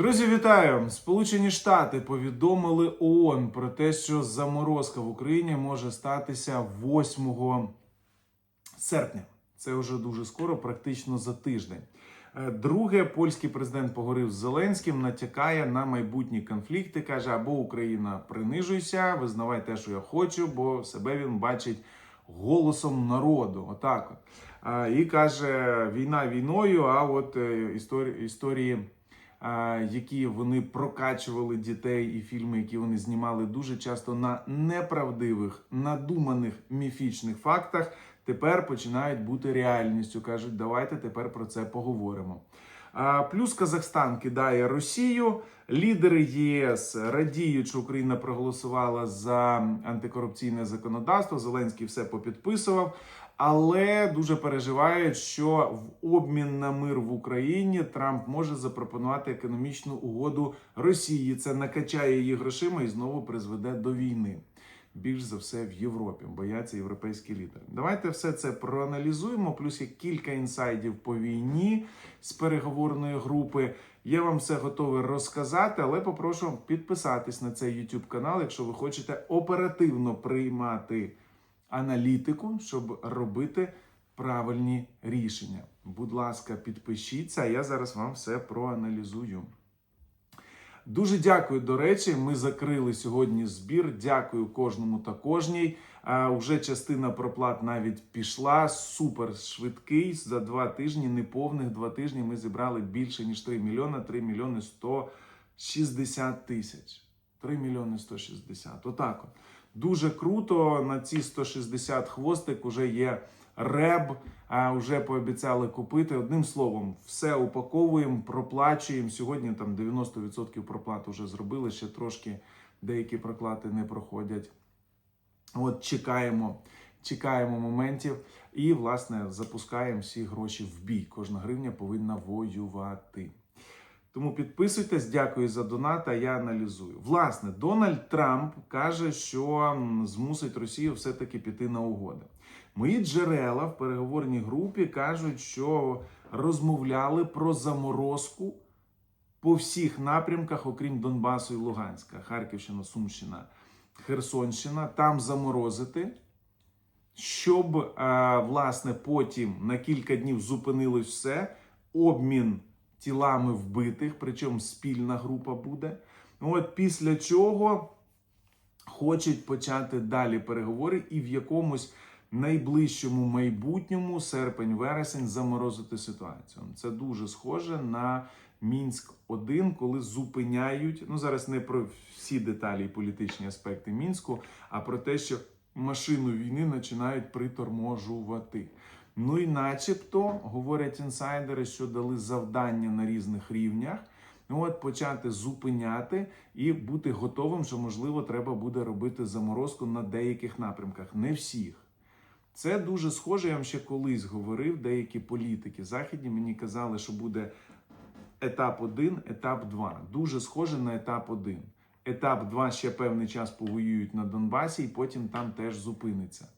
Друзі, вітаю! Сполучені Штати повідомили ООН про те, що заморозка в Україні може статися 8 серпня. Це вже дуже скоро, практично за тиждень. Е, Друге, польський президент поговорив з Зеленським, натякає на майбутні конфлікти. каже: або Україна принижуйся, визнавай те, що я хочу, бо себе він бачить голосом народу. Отак. І каже: війна війною, а от е, історії, які вони прокачували дітей, і фільми, які вони знімали дуже часто на неправдивих, надуманих міфічних фактах, тепер починають бути реальністю. кажуть, давайте тепер про це поговоримо. Плюс Казахстан кидає Росію. Лідери ЄС радіють, що Україна проголосувала за антикорупційне законодавство. Зеленський все попідписував, але дуже переживають, що в обмін на мир в Україні Трамп може запропонувати економічну угоду Росії. Це накачає її грошима і знову призведе до війни. Більш за все в Європі бояться європейські лідери. Давайте все це проаналізуємо. Плюс є кілька інсайдів по війні з переговорної групи. Я вам все готовий розказати, але попрошу підписатись на цей YouTube канал, якщо ви хочете оперативно приймати аналітику, щоб робити правильні рішення. Будь ласка, підпишіться, я зараз вам все проаналізую. Дуже дякую. До речі, ми закрили сьогодні збір. Дякую кожному та кожній. А, уже частина проплат навіть пішла. Супер швидкий. За два тижні, неповних два тижні, ми зібрали більше ніж 3 мільйони, 3 мільйони 160 тисяч. 3 мільйони 160. Отак от. Дуже круто. На ці 160 хвостик уже є реб, а вже пообіцяли купити. Одним словом, все упаковуємо, проплачуємо. Сьогодні там 90% проплат вже зробили. Ще трошки деякі проплати не проходять. От чекаємо, чекаємо моментів і, власне, запускаємо всі гроші в бій. Кожна гривня повинна воювати. Тому підписуйтесь, дякую за донат, а я аналізую. Власне, Дональд Трамп каже, що змусить Росію все-таки піти на угоди. Мої джерела в переговорній групі кажуть, що розмовляли про заморозку по всіх напрямках, окрім Донбасу і Луганська, Харківщина, Сумщина, Херсонщина, там заморозити, щоб е, власне потім на кілька днів зупинилось все, обмін тілами вбитих, причому спільна група буде. От після чого хочуть почати далі переговори і в якомусь найближчому майбутньому, серпень-вересень, заморозити ситуацію. Це дуже схоже на Мінськ 1 коли зупиняють. Ну зараз не про всі деталі і політичні аспекти мінську, а про те, що машину війни починають приторможувати. Ну і начебто говорять інсайдери, що дали завдання на різних рівнях. Ну от почати зупиняти і бути готовим, що можливо треба буде робити заморозку на деяких напрямках, не всіх. Це дуже схоже. Я вам ще колись говорив. Деякі політики західні мені казали, що буде етап 1, етап 2. Дуже схоже на етап 1. Етап 2 ще певний час повоюють на Донбасі, і потім там теж зупиниться.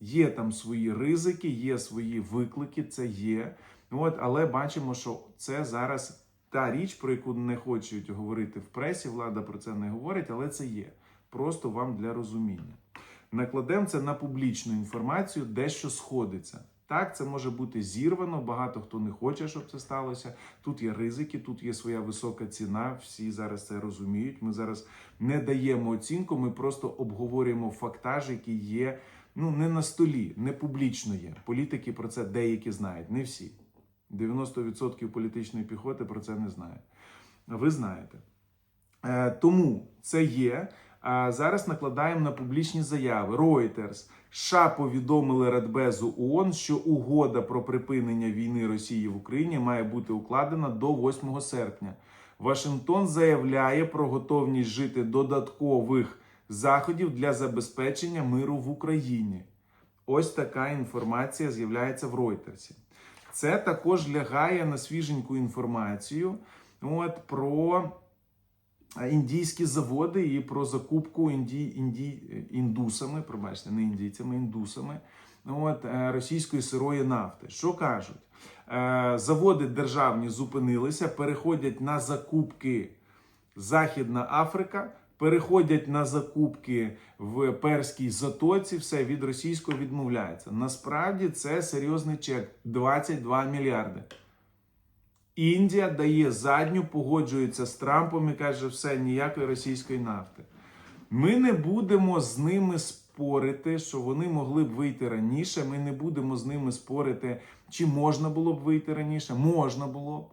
Є там свої ризики, є свої виклики, це є. От, але бачимо, що це зараз та річ, про яку не хочуть говорити в пресі. Влада про це не говорить, але це є. Просто вам для розуміння. Накладемо це на публічну інформацію, дещо сходиться. Так, це може бути зірвано. Багато хто не хоче, щоб це сталося. Тут є ризики, тут є своя висока ціна. Всі зараз це розуміють. Ми зараз не даємо оцінку, ми просто обговорюємо фактаж, який є ну не на столі, не публічно є. Політики про це деякі знають, не всі. 90% політичної піхоти про це не знають. Ви знаєте. Е, тому це є. А зараз накладаємо на публічні заяви. Reuters. США повідомили Радбезу ООН, що угода про припинення війни Росії в Україні має бути укладена до 8 серпня. Вашингтон заявляє про готовність жити додаткових заходів для забезпечення миру в Україні. Ось така інформація з'являється в Ройтерсі. Це також лягає на свіженьку інформацію от, про індійські заводи і про закупку інді, інді, індусами, пробачте, не індійцями, індусами от, е, російської сирої нафти. Що кажуть? Е, Заводи державні зупинилися, переходять на закупки Західна Африка, переходять на закупки в Перській затоці, все від російського відмовляється. Насправді це серйозний чек 22 мільярди. Індія дає задню, погоджується з Трампом і каже, все, ніякої російської нафти. Ми не будемо з ними спорити, що вони могли б вийти раніше. Ми не будемо з ними спорити, чи можна було б вийти раніше. Можна було б.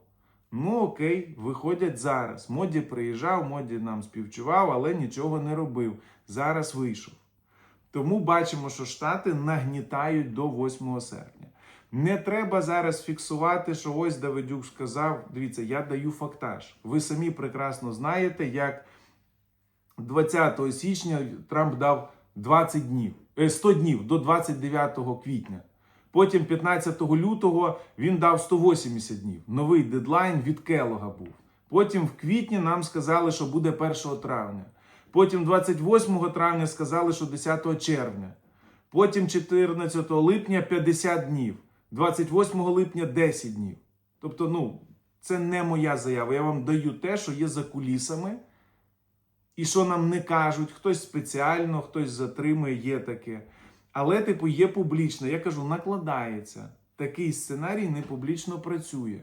Ну окей, виходять зараз. Моді приїжджав, моді нам співчував, але нічого не робив. Зараз вийшов. Тому бачимо, що Штати нагнітають до 8 серпня. Не треба зараз фіксувати, що ось Давидюк сказав. Дивіться, я даю фактаж. Ви самі прекрасно знаєте, як 20 січня Трамп дав 20 днів, е, 100 днів до 29 квітня. Потім 15 лютого він дав 180 днів. Новий дедлайн від Келога був. Потім в квітні нам сказали, що буде 1 травня. Потім 28 травня сказали, що 10 червня. Потім 14 липня 50 днів. 28 липня 10 днів. Тобто, ну, це не моя заява. Я вам даю те, що є за кулісами. І що нам не кажуть, хтось спеціально, хтось затримує, є таке. Але, типу, є публічно. Я кажу, накладається. Такий сценарій не публічно працює.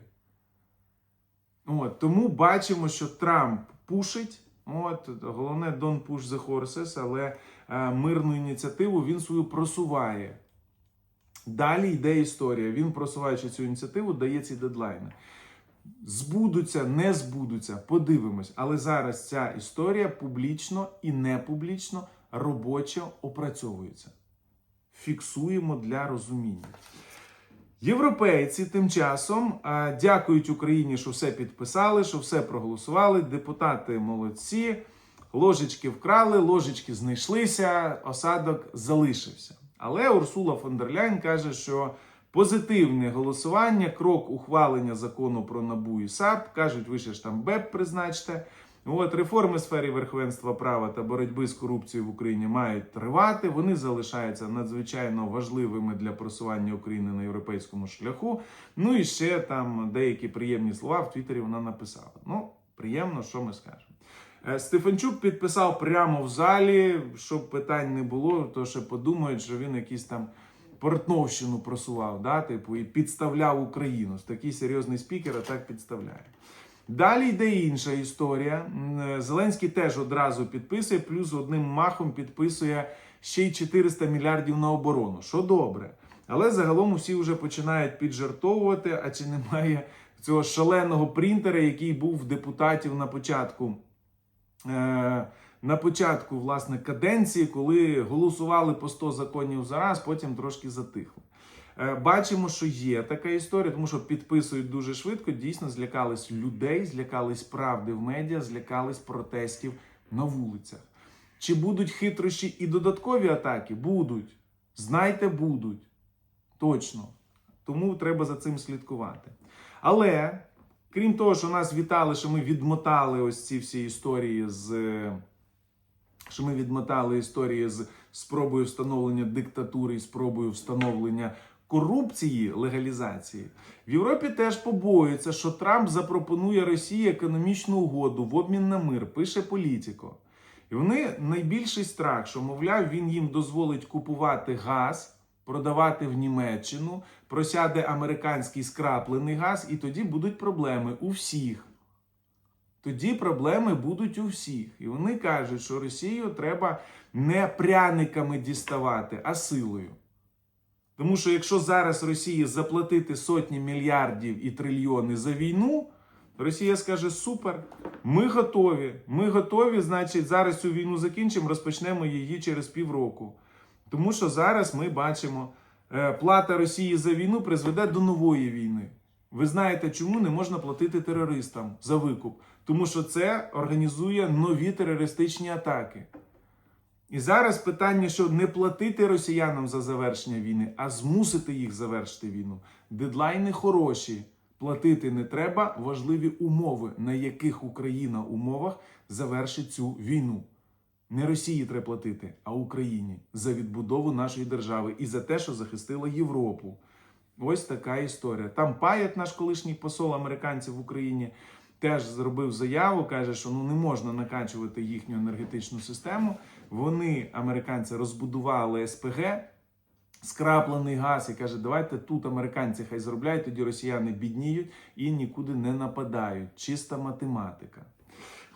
От, тому бачимо, що Трамп пушить. От, головне, don't push the horses, але е, мирну ініціативу він свою просуває. Далі йде історія. Він, просуваючи цю ініціативу, дає ці дедлайни. Збудуться, не збудуться, подивимось. Але зараз ця історія публічно і не публічно робочо опрацьовується. Фіксуємо для розуміння. Європейці тим часом е, дякують Україні, що все підписали, що все проголосували. Депутати молодці, ложечки вкрали, ложечки знайшлися, осадок залишився. Але Урсула фон дер каже, що позитивне голосування, крок ухвалення закону про НАБУ і САП, кажуть, ви ще ж там БЕП призначте. От реформи сфері верховенства права та боротьби з корупцією в Україні мають тривати. Вони залишаються надзвичайно важливими для просування України на європейському шляху. Ну і ще там деякі приємні слова в Твіттері вона написала. Ну, приємно, що ми скажемо. Е, Стефанчук підписав прямо в залі, щоб питань не було, то що подумають, що він якийсь там портновщину просував, да, типу, і підставляв Україну. Такий серйозний спікер, а так підставляє. Далі йде інша історія. Е, Зеленський теж одразу підписує, плюс одним махом підписує ще й 400 мільярдів на оборону, що добре. Але загалом усі вже починають піджартовувати, а чи немає цього шаленого принтера, який був в депутатів на початку. Е, на початку власне каденції, коли голосували по 100 законів за раз, потім трошки затихли. Е, Бачимо, що є така історія, тому що підписують дуже швидко. Дійсно, злякались людей, злякались правди в медіа, злякались протестів на вулицях. Чи будуть хитрощі і додаткові атаки? Будуть. Знайте, будуть. Точно. Тому треба за цим слідкувати. Але, крім того, що нас вітали, що ми відмотали ось ці всі історії з. е, Що ми відмотали історії з спробою встановлення диктатури і спробою встановлення корупції, легалізації. В Європі теж побоюються, що Трамп запропонує Росії економічну угоду в обмін на мир, пише політико. І вони найбільший страх, що, мовляв, він їм дозволить купувати газ, продавати в Німеччину, просяде американський скраплений газ, і тоді будуть проблеми у всіх. Тоді проблеми будуть у всіх. І вони кажуть, що Росію треба не пряниками діставати, а силою. Тому що якщо зараз Росії заплатити сотні мільярдів і трильйони за війну, Росія скаже: супер, ми готові. Ми готові, значить, зараз цю війну закінчимо, розпочнемо її через півроку. Тому що зараз ми бачимо, е, плата Росії за війну призведе до нової війни. Ви знаєте, чому не можна платити терористам за викуп? Тому що це організує нові терористичні атаки. І зараз питання, що не платити росіянам за завершення війни, а змусити їх завершити війну. Дедлайни хороші. Платити не треба. Важливі умови, на яких Україна умовах завершить цю війну. Не Росії треба платити, а Україні за відбудову нашої держави і за те, що захистила Європу. Ось така історія. Там Паєт, наш колишній посол американців в Україні, теж зробив заяву, каже, що ну не можна накачувати їхню енергетичну систему. Вони, американці, розбудували СПГ, скраплений газ, і каже, давайте тут американці хай заробляють, тоді росіяни бідніють і нікуди не нападають. Чиста математика.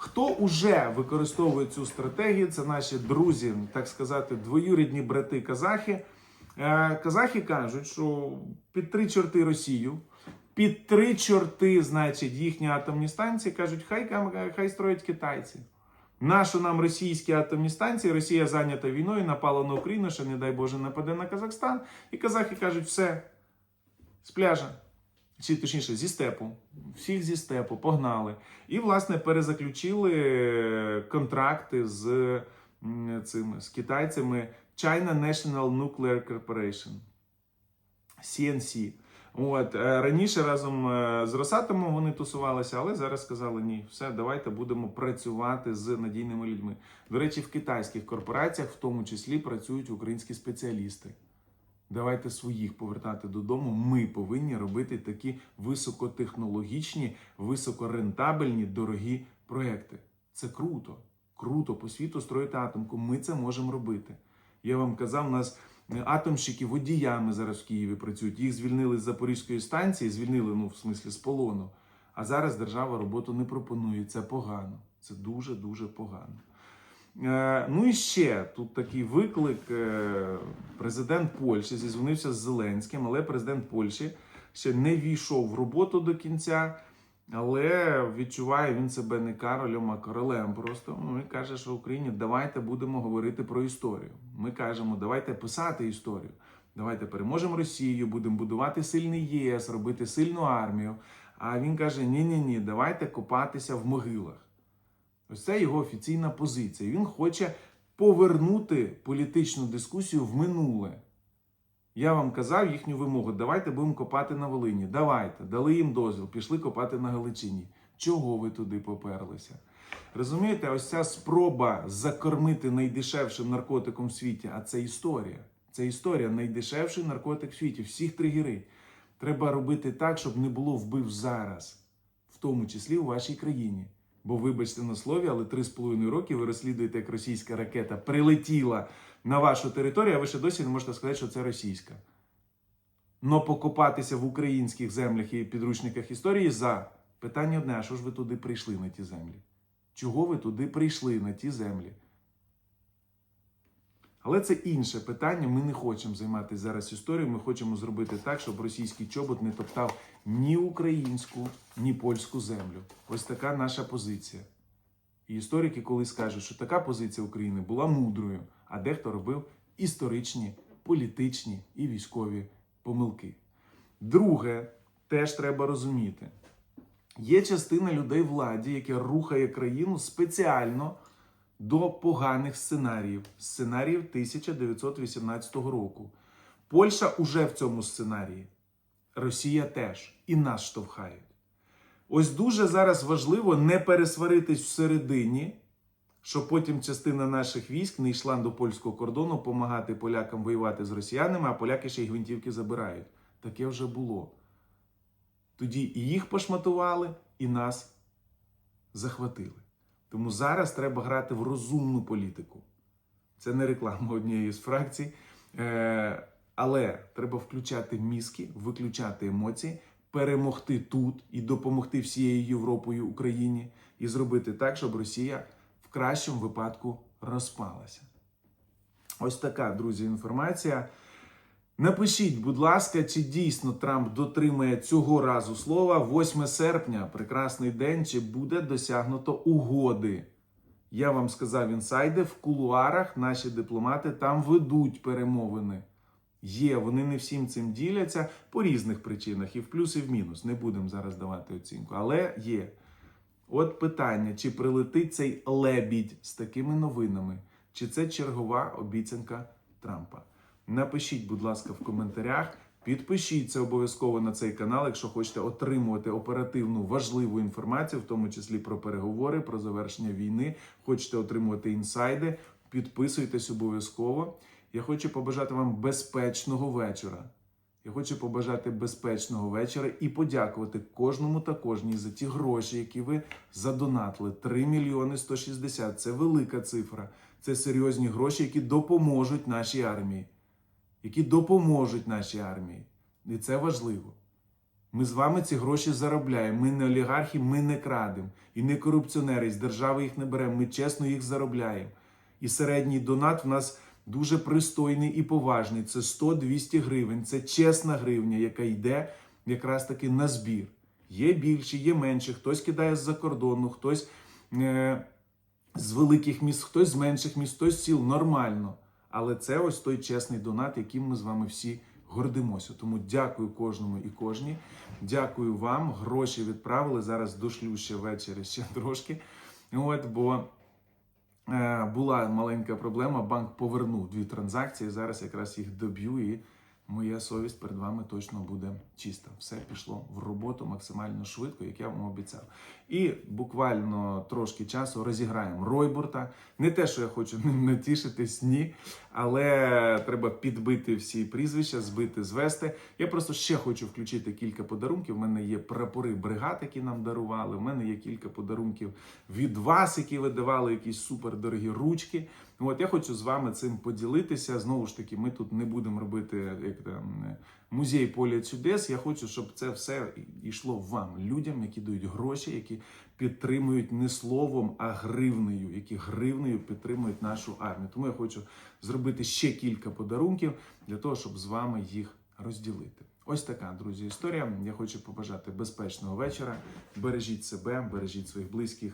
Хто уже використовує цю стратегію? Це наші друзі, так сказати, двоюрідні брати казахи. Е, Казахи кажуть, що під три чорти Росію, під три чорти, значить, їхні атомні станції кажуть, хай, хай строять китайці. Нащо нам російські атомні станції? Росія зайнята війною, напала на Україну, ще, не дай Боже, нападе на Казахстан. І казахи кажуть, все, з пляжа. Чи точніше зі степу, всіх зі степу погнали. І, власне, перезаключили е, контракти з цими з китайцями China National Nuclear Corporation. CNC. От е, раніше разом е, з Росатомом вони тусувалися, але зараз сказали ні, все, давайте будемо працювати з надійними людьми. До речі, в китайських корпораціях в тому числі працюють українські спеціалісти. Давайте своїх повертати додому. Ми повинні робити такі високотехнологічні, високорентабельні, дорогі проекти. Це круто. Круто по світу строїти атомку. Ми це можемо робити. Я вам казав, у нас атомщики водіями зараз в Києві працюють. Їх звільнили з Запорізької станції, звільнили, ну, в смислі, з полону. А зараз держава роботу не пропонує. Це погано. Це дуже дуже погано. Е, Ну і ще тут такий виклик. Е, Президент Польщі зізвонився з Зеленським, але президент Польщі ще не війшов в роботу до кінця, але відчуває він себе не королем, а королем. Просто ну, і каже, що в Україні давайте будемо говорити про історію. Ми кажемо, давайте писати історію. Давайте переможемо Росію, будемо будувати сильний ЄС, робити сильну армію. А він каже: ні, ні, ні, давайте копатися в могилах. Ось це його офіційна позиція. Він хоче повернути політичну дискусію в минуле. Я вам казав їхню вимогу: давайте будемо копати на Волині. Давайте, дали їм дозвіл, пішли копати на Галичині. Чого ви туди поперлися? Розумієте, ось ця спроба закормити найдешевшим наркотиком в світі, а це історія. Це історія найдешевший наркотик в світі. Всіх тригерить. Треба робити так, щоб не було вбив зараз, в тому числі у вашій країні. Бо, вибачте на слові, але три з половиною роки ви розслідуєте, як російська ракета прилетіла на вашу територію, а ви ще досі не можете сказати, що це російська. Но покопатися в українських землях і підручниках історії за питання одне: а що ж ви туди прийшли на ті землі? Чого ви туди прийшли на ті землі? Але це інше питання. Ми не хочемо займатися зараз історією. Ми хочемо зробити так, щоб російський чобот не топтав ні українську, ні польську землю. Ось така наша позиція. І історики колись скажуть, що така позиція України була мудрою, а дехто робив історичні, політичні і військові помилки. Друге, теж треба розуміти: є частина людей владі, яка рухає країну спеціально до поганих сценаріїв, сценаріїв 1918 року. Польща уже в цьому сценарії. Росія теж і нас штовхають. Ось дуже зараз важливо не пересваритись всередині, щоб потім частина наших військ не йшла до польського кордону допомагати полякам воювати з росіянами, а поляки ще й гвинтівки забирають. Таке вже було. Тоді і їх пошматували, і нас захватили. Тому зараз треба грати в розумну політику. Це не реклама однієї з фракцій. Е, але треба включати мізки, виключати емоції, перемогти тут і допомогти всією Європою Україні і зробити так, щоб Росія в кращому випадку розпалася. Ось така, друзі, інформація. Напишіть, будь ласка, чи дійсно Трамп дотримає цього разу слова 8 серпня, прекрасний день, чи буде досягнуто угоди. Я вам сказав інсайди, в кулуарах наші дипломати там ведуть перемовини. Є, вони не всім цим діляться по різних причинах, і в плюс, і в мінус. Не будемо зараз давати оцінку. Але є. От питання: чи прилетить цей лебідь з такими новинами, чи це чергова обіцянка Трампа? Напишіть, будь ласка, в коментарях. Підпишіться обов'язково на цей канал, якщо хочете отримувати оперативну важливу інформацію, в тому числі про переговори, про завершення війни. Хочете отримувати інсайди. Підписуйтесь обов'язково. Я хочу побажати вам безпечного вечора. Я хочу побажати безпечного вечора і подякувати кожному та кожній за ті гроші, які ви задонатили. 3 мільйони 160 – це велика цифра. Це серйозні гроші, які допоможуть нашій армії. Які допоможуть нашій армії. І це важливо. Ми з вами ці гроші заробляємо. Ми не олігархи, ми не крадемо. І не корупціонери, з держави їх не беремо. Ми чесно їх заробляємо. І середній донат в нас дуже пристойний і поважний. Це 100-200 гривень. Це чесна гривня, яка йде якраз таки на збір. Є більші, є менші. Хтось кидає з-за кордону, хтось е- з великих міст, хтось з менших міст, хтось з сіл. Нормально. Але це ось той чесний донат, яким ми з вами всі гордимося. Тому дякую кожному і кожній. Дякую вам. Гроші відправили. Зараз дошлю ще ввечері ще трошки. От, бо е, була маленька проблема. Банк повернув дві транзакції. Зараз якраз їх доб'ю, і моя совість перед вами точно буде чиста. Все пішло в роботу максимально швидко, як я вам обіцяв. І буквально трошки часу розіграємо Ройбурта. Не те, що я хочу ним натішитись, ні. Але треба підбити всі прізвища, збити, звести. Я просто ще хочу включити кілька подарунків. У мене є прапори бригад, які нам дарували. У мене є кілька подарунків від вас, які ви давали якісь супердорогі ручки. От я хочу з вами цим поділитися. Знову ж таки, ми тут не будемо робити як музей поля чудес. Я хочу, щоб це все йшло вам, людям, які дають гроші, які підтримують не словом, а гривнею, які гривнею підтримують нашу армію. Тому я хочу зробити ще кілька подарунків для того, щоб з вами їх розділити. Ось така, друзі, історія. Я хочу побажати безпечного вечора. Бережіть себе, бережіть своїх близьких.